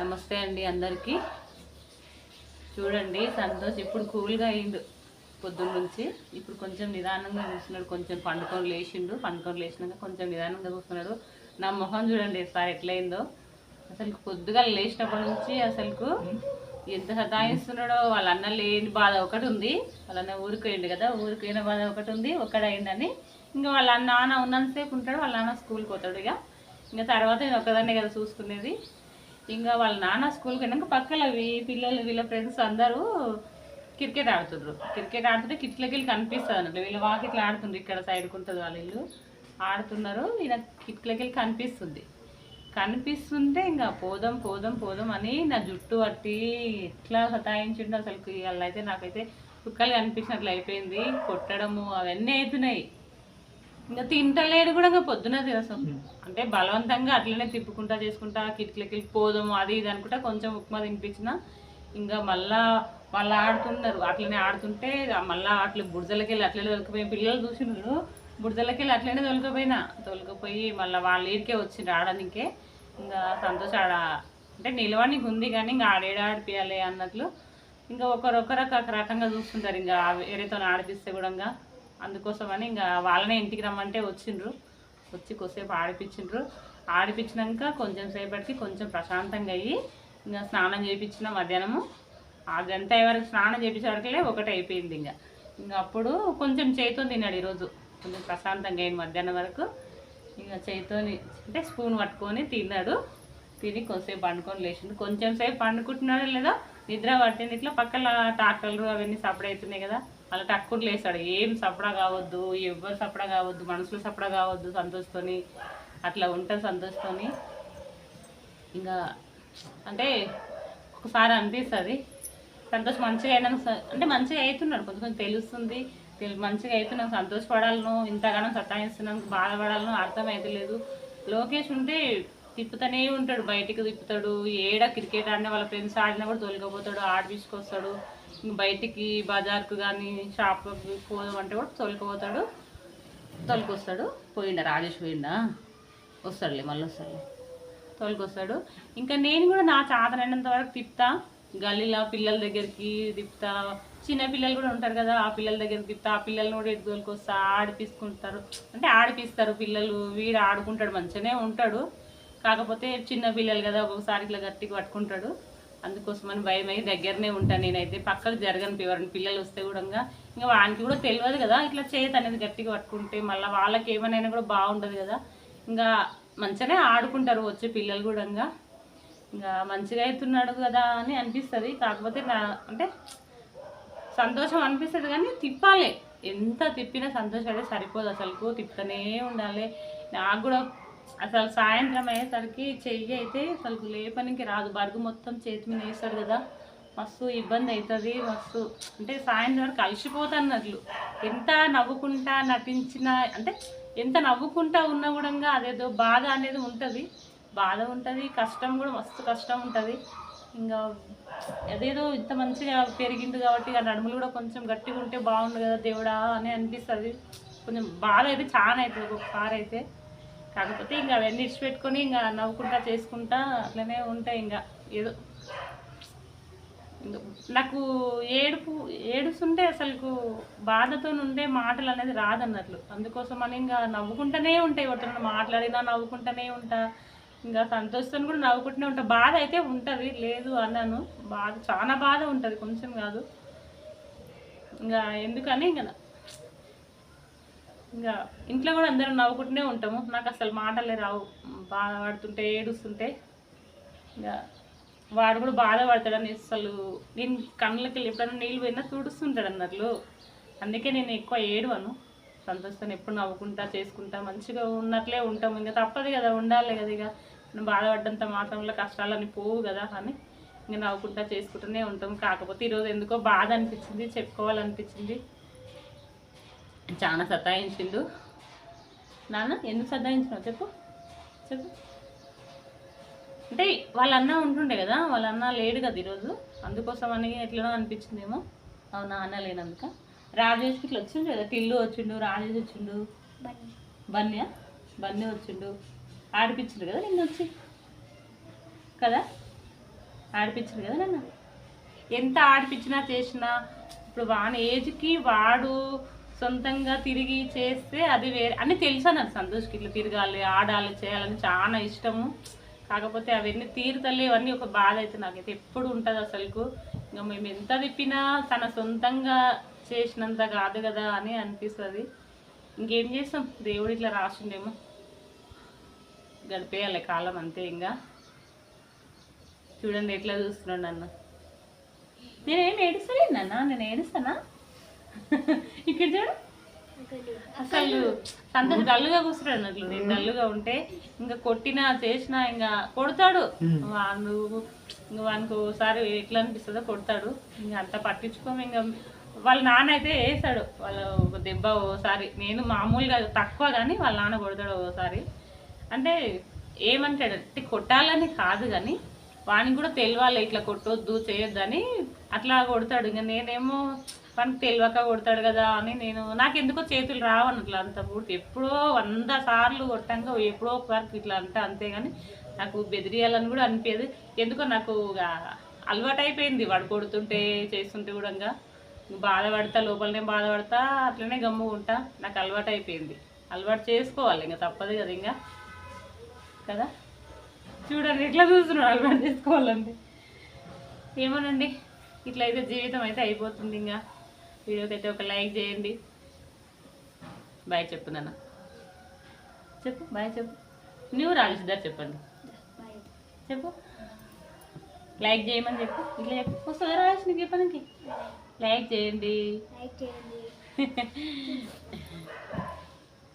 నమస్తే అండి అందరికీ. చూడండి సంతోష్ ఇప్పుడు కూల్గా అయిండు పొద్దున్న నుంచి. ఇప్పుడు కొంచెం నిదానంగా చూస్తున్నాడు కొంచెం పండుకొని లేచిండు. పండుకొని లేచినాక కొంచెం నిదానంగా చూస్తున్నాడు నా మొహం చూడండి సార్ ఎట్లయిందో అసలు పొద్దుగా లేచినప్పటి నుంచి అసలుకు ఎంత సతాయిస్తున్నాడో వాళ్ళ అన్న లేని బాధ ఒకటి ఉంది. వాళ్ళ అన్న ఊరికి కదా ఊరికి బాధ ఒకటి ఉంది. ఒక్కడైందని ఇంకా వాళ్ళ నాన్న ఉన్నంతసేపు ఉంటాడు వాళ్ళ నాన్న స్కూల్కి పోతాడు ఇక. ఇంకా తర్వాత నేను ఒక్కదాన్నే కదా చూసుకునేది. ఇంకా వాళ్ళ నాన్న స్కూల్కి వెళ్ళాక పక్కల వీ- పిల్లలు వీళ్ళ ఫ్రెండ్స్ అందరూ క్రికెట్ ఆడుతుండ్రు. క్రికెట్ ఆడుతుంటే కిట్లకి వెళ్ళి కనిపిస్తుంది అన్నట్టు. వీళ్ళ వాకి ఇట్లా ఆడుతుండ్రు ఇక్కడ సైడ్కి ఉంటుంది వాళ్ళ ఇల్లు. ఆడుతున్నారు. ఈయన కిట్లకి వెళ్ళి కనిపిస్తుంది. కనిపిస్తుంటే ఇంకా పోదాం పోదాం పోదాం అని నా జుట్టు పట్టి ఎట్లా సతాయించిండు అసలు వాళ్ళైతే అయితే నాకైతే కుక్కలు కనిపించినట్లు అయిపోయింది. కొట్టడము అవన్నీ అవుతున్నాయి. ఇంకా తింటలేడు కూడా ఇంకా పొద్దున తినసం అంటే బలవంతంగా అట్లనే తిప్పుకుంటా చేసుకుంటా కిటికీలకి పోదాము అది ఇది అనుకుంటా కొంచెం ఉప్మా తినిపించిన ఇంకా మళ్ళా వాళ్ళు ఆడుతున్నారు. అట్లనే ఆడుతుంటే మళ్ళా అట్లా బుడదలకి వెళ్ళి అట్లనే తొలకపోయి పిల్లలు చూసినారు బుడదలకి వెళ్ళి అట్లనే తొలకపోయినా. తొలకపోయి మళ్ళీ వాళ్ళ ఈడికే వచ్చిండ్రు ఆడనికే. ఇంకా సంతోష్ ఆడ అంటే నిలవడానికి ఉంది కానీ ఇంకా ఆడేడ ఆడిపియాలి అన్నట్లు ఇంకా ఒకరొకరు ఒక రకంగా చూస్తుంటారు. ఇంకా వేరేతో ఆడిపిస్తే కూడా ఇంకా అందుకోసమని ఇంకా వాళ్ళనే ఇంటికి రమ్మంటే వచ్చిండ్రు. వచ్చి కొద్దిసేపు ఆడిపించిండ్రు. ఆడిపించినాక కొంచెం సేపటికి కొంచెం ప్రశాంతంగా అయ్యి ఇంకా స్నానం చేయించిన మధ్యాహ్నము. ఆ గంట వరకు స్నానం చేయించే వరకులే ఒకటి అయిపోయింది ఇంకా. ఇంకా అప్పుడు కొంచెం చేతితో తిన్నాడు ఈరోజు. కొంచెం ప్రశాంతంగా అయింది మధ్యాహ్నం వరకు. ఇంకా చేతితోని అంటే స్పూన్ పట్టుకొని తిన్నాడు. తిని కొద్దిసేపు పండుకొని లేచిండు. కొంచెం సేపు పండుకుంటున్నాడు లేదో నిద్ర పట్టింది. ఇట్లా పక్కల టాక్టర్లు అవన్నీ సపరేట్ అవుతున్నాయి కదా. అలా టక్కులు లేస్తాడు ఏం సపడా కావద్దు ఎవ్వరు సపడా కావద్దు మనసులో సపడా కావద్దు సంతోషతోని అట్లా ఉంటుంది సంతోషతోని ఇంకా అంటే ఒకసారి అనిపిస్తుంది సంతోష్ మంచిగా అయినా అంటే మంచిగా అవుతున్నాడు కొంచెం కొంచెం తెలుస్తుంది మంచిగా అవుతున్నాను సంతోషపడాలను ఇంతగానో సతాయిస్తున్నాను బాధపడాలను అర్థం లోకేష్ ఉంటే తిప్పుతూనే ఉంటాడు. బయటికి తిప్పుతాడు. ఏడ క్రికెట్ ఆడినా వాళ్ళ ఫ్రెండ్స్ ఆడినా కూడా తొలగిపోతాడు ఆడిపించుకొస్తాడు బయటికి బజార్కు కానీ షాప్కి పోదామంటే కూడా తొలగిపోతాడు తొలకొస్తాడు. పోయిండా రాజేష్ పోయిండా? వస్తాడులే మళ్ళీ వస్తాడులే. తోలుకొస్తాడు. ఇంకా నేను కూడా నా చాతనైనంత వరకు తిప్తా గల్లీలో పిల్లల దగ్గరికి తిప్పుతా. చిన్న పిల్లలు కూడా ఉంటారు కదా ఆ పిల్లల దగ్గరికి తిప్పుతా. ఆ పిల్లల్ని కూడా ఎటు తోలుకొస్తా. ఆడిపిస్తుంటారు. అంటే ఆడిపిస్తారు పిల్లలు. వీడు ఆడుకుంటాడు మంచిగానే ఉంటాడు. కాకపోతే చిన్న పిల్లలు కదా ఒక్కొక్కసారి ఇట్లా గట్టిగా పట్టుకుంటాడు. అందుకోసమని భయం అయ్యి దగ్గరనే ఉంటాను నేనైతే. పక్కకు జరగను ఎవరైనా పిల్లలు వస్తే కూడా ఇంకా వానికి కూడా తెలియదు కదా. ఇట్లా చేతి అనేది గట్టిగా పట్టుకుంటే మళ్ళీ వాళ్ళకి ఏమైనా కూడా బాగుండదు కదా. ఇంకా మంచిగానే ఆడుకుంటారు వచ్చే పిల్లలు కూడా ఇంకా. ఇంకా మంచిగా అవుతున్నాడు కదా అని అనిపిస్తుంది. కాకపోతే నా అంటే సంతోషం అనిపిస్తుంది కానీ తిప్పాలి. ఎంత తిప్పినా సంతోషం అయితే సరిపోదు అసలుకు. తిప్పుతూనే ఉండాలి. నాకు కూడా అసలు సాయంత్రం అయ్యేసరికి చెయ్యి అయితే అసలు లేపనికి రాదు. బరుగు మొత్తం చేతి మీద వేస్తాడు కదా. మస్తు ఇబ్బంది అవుతుంది మస్తు. అంటే సాయంత్రం వరకు అలసిపోతున్నట్లు. ఎంత నవ్వుకుంటా నటించినా అంటే ఎంత నవ్వుకుంటా ఉన్నా కూడా అదేదో బాధ అనేది ఉంటుంది. బాధ ఉంటుంది కష్టం కూడా మస్తు కష్టం ఉంటుంది. ఇంకా అదేదో ఇంత మంచిగా పెరిగింది కాబట్టి ఆ నడుములు కూడా కొంచెం గట్టిగా ఉంటే బాగుండు కదా దేవుడా అని అనిపిస్తుంది. కొంచెం బాధ అయితే చాలా అవుతుంది ఒక్కొక్కసారి అయితే. కాకపోతే ఇంకా అవన్నీ ఇడిచిపెట్టుకొని ఇంకా నవ్వుకుంటా చేసుకుంటా అట్లనే ఉంటాయి ఇంకా ఏదో. నాకు ఏడుపు ఏడుస్తుంటే అసలు బాధతో ఉండే మాటలు అనేది రాదన్నట్లు. అందుకోసం అని ఇంకా నవ్వుకుంటూనే ఉంటాయి ఒకటి మాట్లాడినా నవ్వుకుంటూనే ఉంటా. ఇంకా సంతోషంతో కూడా నవ్వుకుంటూనే ఉంటా. బాధ అయితే ఉంటుంది లేదు అన్నాను. బాధ చాలా బాధ ఉంటుంది కొంచెం కాదు. ఇంకా ఎందుకని ఇంకా ఇంకా ఇంట్లో కూడా అందరం నవ్వుకుంటూనే ఉంటాము. నాకు అసలు మాటలే రావు. బాధపడుతుంటే ఏడుస్తుంటే. ఇంకా వాడు కూడా బాధపడతాడని అసలు నేను కళ్ళకి ఎప్పుడైనా నీళ్ళు పోయినా తుడుస్తుంటాడు అన్నట్లు. అందుకే నేను ఎక్కువ ఏడవను. సంతోషం ఎప్పుడు నవ్వుకుంటా చేసుకుంటా మంచిగా ఉన్నట్లే ఉంటాము. ఇంకా తప్పదు కదా ఉండాలి కదా ఇక. మనం బాధపడ్డంత మాత్రంలో కష్టాలని పోవు కదా అని ఇంకా నవ్వుకుంటా చేసుకుంటూనే ఉంటాం కాకపోతే ఈరోజు ఎందుకో బాధ అనిపించింది చెప్పుకోవాలనిపించింది. చాలా సతాయించిండు. నాన్న ఎందుకు సతాయించినావు? చెప్పు. చెప్పు. అంటే వాళ్ళ అన్న ఉంటుండే కదా వాళ్ళ అన్న లేడు కదా ఈరోజు. అందుకోసం అని ఎట్లనో అనిపించిందేమో. అవునా అన్న లేనందుక. రాజేష్కి ఇట్లా వచ్చిండు కదా టిల్లు వచ్చిండు రాజేష్ వచ్చిండు. బన్య? బన్నీ వచ్చిండు. ఆడిపించిండు కదా నిన్న వచ్చి. కదా? ఆడిపించరు కదా నన్ను. ఎంత ఆడిపించినా చేసినా ఇప్పుడు వాని ఏజ్కి వాడు సొంతంగా తిరిగి చేస్తే అది వేరే. అన్నీ తెలుసా నాకు సంతోష్కి ఇట్లా తిరగాలి ఆడాలి చేయాలని చాలా ఇష్టము. కాకపోతే అవన్నీ తీరుతలే అన్నీ ఒక బాధ అయితే నాకైతే ఎప్పుడు ఉంటుంది అసలుకు. ఇంకా మేము ఎంత తిప్పినా తన సొంతంగా చేసినంత కాదు కదా అని అనిపిస్తుంది. ఇంకేం చేస్తాం? దేవుడు ఇట్లా రాసిండేమో. గడిపేయాలి కాలం అంతే ఇంకా. చూడండి ఎట్లా చూస్తున్నాడు నన్ను. నేనేం ఏడుస్తలేను నాన్న? నేను ఏడుస్తానా? ఇక్కడ చూడు. అసలు సంతోష్ డల్లుగా కూర్చున్నాడు అన్నట్లు నేను డల్లుగా ఉంటే ఇంకా కొట్టినా చేసినా ఇంకా కొడతాడు. వాడు ఇంకా వానికి ఒకసారి ఎట్లా అనిపిస్తుందో కొడతాడు. ఇంకా అంత పట్టించుకోము. ఇంకా వాళ్ళ నాన్న అయితే వేసాడు. వాళ్ళ ఒక దెబ్బ ఓసారి. నేను మామూలుగా తక్కువ కానీ వాళ్ళ నాన్న కొడతాడు ఒకసారి అంటే ఏమంటాడు అంటే కొట్టాలని కాదు కానీ వానికి కూడా తెలియాలి ఇట్లా కొట్టొద్దు చేయొద్దని అట్లా కొడతాడు. ఇంకా నేనేమో వానికి తెలియక కొడతాడు కదా అని నేను నాకు ఎందుకో చేతులు రావన్నట్లు అంత పూర్తి. ఎప్పుడో వంద సార్లు కొట్టాక ఎప్పుడో ఒకసారి ఇట్లా అంటే అంతే కానీ నాకు బెదిరియాలని కూడా అనిపించదు ఎందుకో నాకు అలవాటు అయిపోయింది వాడు కొడుతుంటే చేస్తుంటే కూడా ఇంకా. బాధపడతా లోపలనే బాధపడతా అట్లనే గమ్ముకుంటా నాకు అలవాటు అయిపోయింది అలవాటు చేసుకోవాలి ఇంకా తప్పదు కదా ఇంకా. కదా? చూడండి ఎట్లా చూస్తున్నాడు అలవాటు చేసుకోవాలంటే ఏమోనండి ఇట్లా అయితే జీవితం అయితే అయిపోతుంది ఇంకా. వీడియోకి అయితే ఒక లైక్ చేయండి. బాయ్ చెప్పు నాన్న. చెప్పు బాయ్ చెప్పు. నువ్వు రాజేసిద్దారు చెప్పండి. చెప్పు. లైక్ చేయమని చెప్పు. ఇట్లా చెప్పు. వస్తుందా రాజేష్ నీకు చెప్పడానికి. లైక్ చేయండి. లైక్ చేయండి.